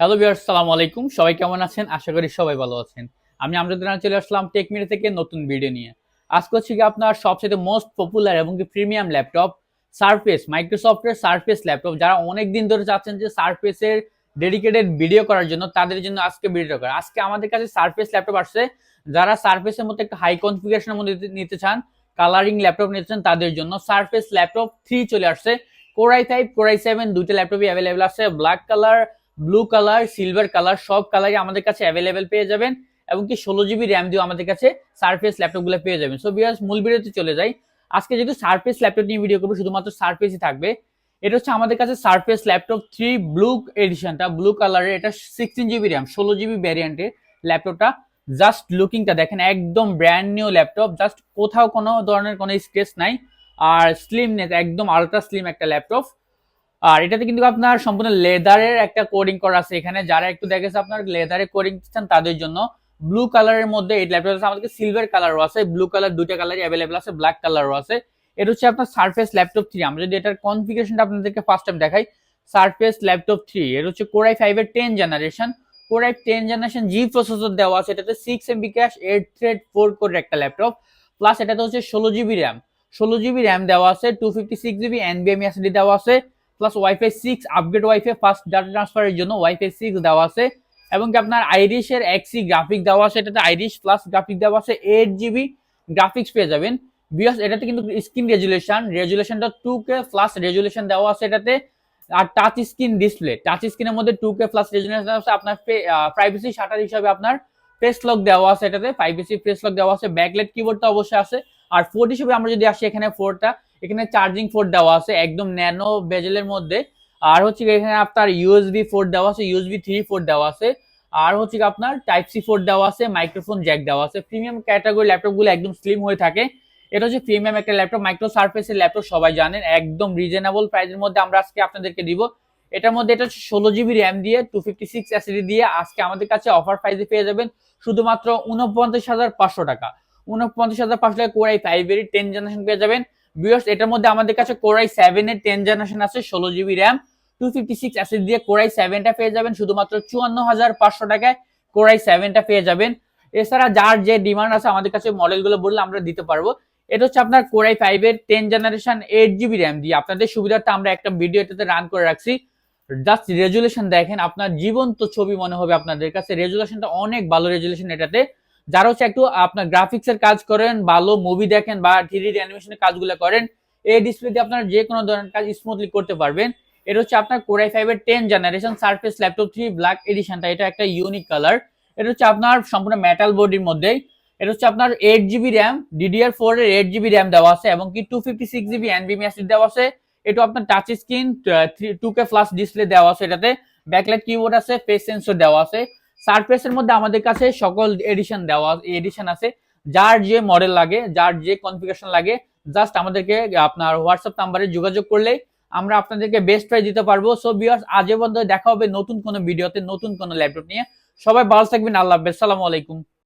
Hello বিয়ার্স সালাম আলাইকুম। সবাই কেমন আছেন? আশা করি সবাই ভালো আছেন। আমি আমজাদ রানা চলে আসলাম টেকমিনি থেকে নতুন ভিডিও নিয়ে। আজকে হচ্ছে কি আপনার সবচেয়ে মোস্ট পপুলার এবং কি প্রিমিয়াম ল্যাপটপ সারফেস মাইক্রোসফটের সারফেস ল্যাপটপ যারা অনেক দিন ধরে চাচ্ছেন যে সারফেসের ডেডিকেটেড ভিডিও করার জন্য, তাদের জন্য আজকে ভিডিও করা। আজকে আমাদের কাছে সারফেস ল্যাপটপ আসছে। যারা সারফেসের মধ্যে একটা হাই কনফিগারেশনের মধ্যে নিতে- চান কালারিং ল্যাপটপ নিতে চান, তাদের জন্য সারফেস ল্যাপটপ থ্রি চলে আসছে। কোরাই ফাইভ কোরাই সেভেন দুইটা ল্যাপটপই অ্যাভেলেবেল আছে। Black colour blue colour silver colour সব কালারই আমাদের কাছে অ্যাভেলেবেল পেয়ে যাবেন। এবং কি ষোলো জিবি র্যাম দিয়েও আমাদের কাছে সারফেস ল্যাপটপগুলো পেয়ে যাবেন। সো বিয়ার্স মূল ভিডিওতে চলে যাই। আজকে যেহেতু সারফেস ল্যাপটপ নিয়ে ভিডিও করব, শুধুমাত্র সারফেসই থাকবে। এটা হচ্ছে আমাদের কাছে সারফেস ল্যাপটপ থ্রি ব্লু এডিশনটা ব্লু কালারের এটা সিক্সটিন জিবি র্যাম ষোলো জিবি ভ্যারিয়েন্টের ল্যাপটপটা জাস্ট লুকিংটা দেখেন, একদম ব্র্যান্ড নিউ ল্যাপটপ জাস্ট কোথাও কোনো ধরনের কোনো স্ক্রেচ নাই। আর স্লিমনেস একদম আলট্রা স্লিম একটা ল্যাপটপ আর এটাতে কিন্তু আপনার সম্পূর্ণ লেদারের একটা কোডিং করা আছে। এখানে যারা একটু দেখেছে, আপনার লেদারে কোডিং চান, তাদের জন্য ব্লু কালারের মধ্যে এই ল্যাপটপ আছে। আমাদের সিলভার কালারও আছে ব্লু কালার দুইটা কালারই অ্যাভেলেবল আছে ব্ল্যাক কালারও আছে। এটা হচ্ছে আপনার সারফেস ল্যাপটপ থ্রি আমরা যদি এটার কনফিগারেশনটা আপনাদেরকে ফার্স্ট টাইম দেখাই সারফেস ল্যাপটপ থ্রি এটা হচ্ছে কোরাই ফাইভের ten generation core i ten generation G processor দেওয়া আছে। এটাতে six MB cache eight thread four core একটা ল্যাপটপ প্লাস এটাতে হচ্ছে ষোলো জিবি র্যাম ষোলো জিবি র্যাম দেওয়া আছে টু ফিফটি সিক্স জিবি এনবিএম এসডি দেওয়া আছে। Plus wifi six upgrade wifi fast data ট্রান্সফারের জন্য ওয়াইফাই সিক্স দেওয়া আছে। এবং কি আপনার আইরিশের এক্সি গ্রাফিক দেওয়া আছে, এটাতে আইরিশ প্লাস গ্রাফিক দেওয়া আছে এইট জিবি গ্রাফিক্স পেয়ে যাবেন। বিকজ এটাতে কিন্তু স্ক্রিন রেজুলেশন রেজুলেশনটা টু কে প্লাস রেজুলেশন দেওয়া আছে এটাতে। আর টাচ স্ক্রিন ডিসপ্লে টাচ স্ক্রিনের মধ্যে টু কে প্লাস রেজুলেশন আছে, আপনার প্রাইভেসি শাটার হিসাবে আপনার ফেস লক দেওয়া আছে এটাতে প্রাইভেসি ফেস লক দেওয়া আছে। ব্যাকলাইট কিবোর্ডটা অবশ্যই আছে। আর ফোর্ট হিসেবে আমরা যদি আসি, এখানে ফোরটা এখানে চার্জিং পোর্ট দেওয়া আছে, একদম ন্যানো বেজেলের মধ্যে। আর হচ্ছে এখানে আপনার ইউএসবি পোর্ট দেওয়া আছে ইউএসবি থ্রি পোর্ট দেওয়া আছে। আর হচ্ছে আপনার টাইপ সি পোর্ট দেওয়া আছে মাইক্রোফোন জ্যাক দেওয়া আছে। প্রিমিয়াম ক্যাটাগরি ল্যাপটপগুলো একদম স্লিম হয়ে থাকে। এটা হচ্ছে প্রিমিয়াম একটা ল্যাপটপ মাইক্রো সার্ফেসের ল্যাপটপ সবাই জানেন, একদম রিজনেবল প্রাইসের মধ্যে আমরা আজকে আপনাদেরকে দিব। এটার মধ্যে এটা ষোলো জিবি র্যাম দিয়ে টু ফিফটি সিক্স এসিডি দিয়ে আজকে আমাদের কাছে অফার প্রাইসে পেয়ে যাবেন শুধুমাত্র উনপঞ্চাশ হাজার পাঁচশো টাকা। উনপঞ্চাশ হাজার পাঁচশো টাকা কোরাই ফাইভেরই টেন জেনারেশন পেয়ে যাবেন। বিয়ার্স এটার মধ্যে আমাদের কাছে কোরাই সেভেন এর টেন জেনারেশন আছে, ষোলো GB RAM two fifty six SSD দিয়ে কোরাই সেভেনটা পেয়ে যাবেন, শুধুমাত্র চুয়ান্ন হাজার পাঁচশো টাকায় কোরাই সেভেনটা পেয়ে যাবেন। এছাড়া যার যে ডিমান্ড আছে, আমাদের কাছে মডেলগুলো বললে আমরা দিতে পারব। এটা হচ্ছে আপনার কোরাই ফাইভের ten generation eight GB RAM দিয়ে। আপনাদের সুবিধার্থে আমরা একটা ভিডিও এটাতে রান করে রাখছি। জাস্ট রেজুলেশন দেখেন, আপনার জীবন্ত ছবি মনে হবে আপনাদের কাছে। রেজুলেশনটা অনেক ভালো রেজুলেশন এটাতে। যারা হচ্ছে একটু আপনার গ্রাফিক্স এর কাজ করেন ভালো মুভি দেখেন বা থ্রি অ্যানিমেশনের কাজগুলো করেন, এই ডিসপ্লে দিয়ে আপনারা যে কোনো ধরনের কাজ স্মুথলি করতে পারবেন। এটা হচ্ছে আপনার কোরাই ফাইভের ten generation surface laptop three black এডিশনটা এটা একটা ইউনিক কালার এটা হচ্ছে আপনার সম্পূর্ণ মেটাল বডির মধ্যেই। এটা হচ্ছে আপনার eight GB RAM DDR four এর এইট জিবি র্যাম দেওয়া আছে এবং কি টু ফিফটি সিক্স জিবি এনবিএম এসডি দেওয়া আছে। এটা আপনার touch screen two K flush display দেওয়া আছে এটাতে। ব্যাকলাইট কিবোর্ড আছে ফেস সেন্সর দেওয়া আছে। সারফেসের মধ্যে আমাদের কাছে সকল এডিশন দেওয়া এডিশন আছে। যার যে মডেল লাগে, যার যে কনফিগারেশন লাগে জাস্ট আমাদেরকে, আপনার হোয়াটসঅ্যাপ নাম্বারে যোগাযোগ করলে আমরা আপনাদেরকে বেস্ট প্রাইস দিতে পারব। সো বিয়ার্স আজে বন্ধ দেখা হবে নতুন কোনো ভিডিওতে নতুন কোনো ল্যাপটপ নিয়ে। সবাই ভালো থাকবেন, আল্লাহ হাফেজ। সালামু আলাইকুম।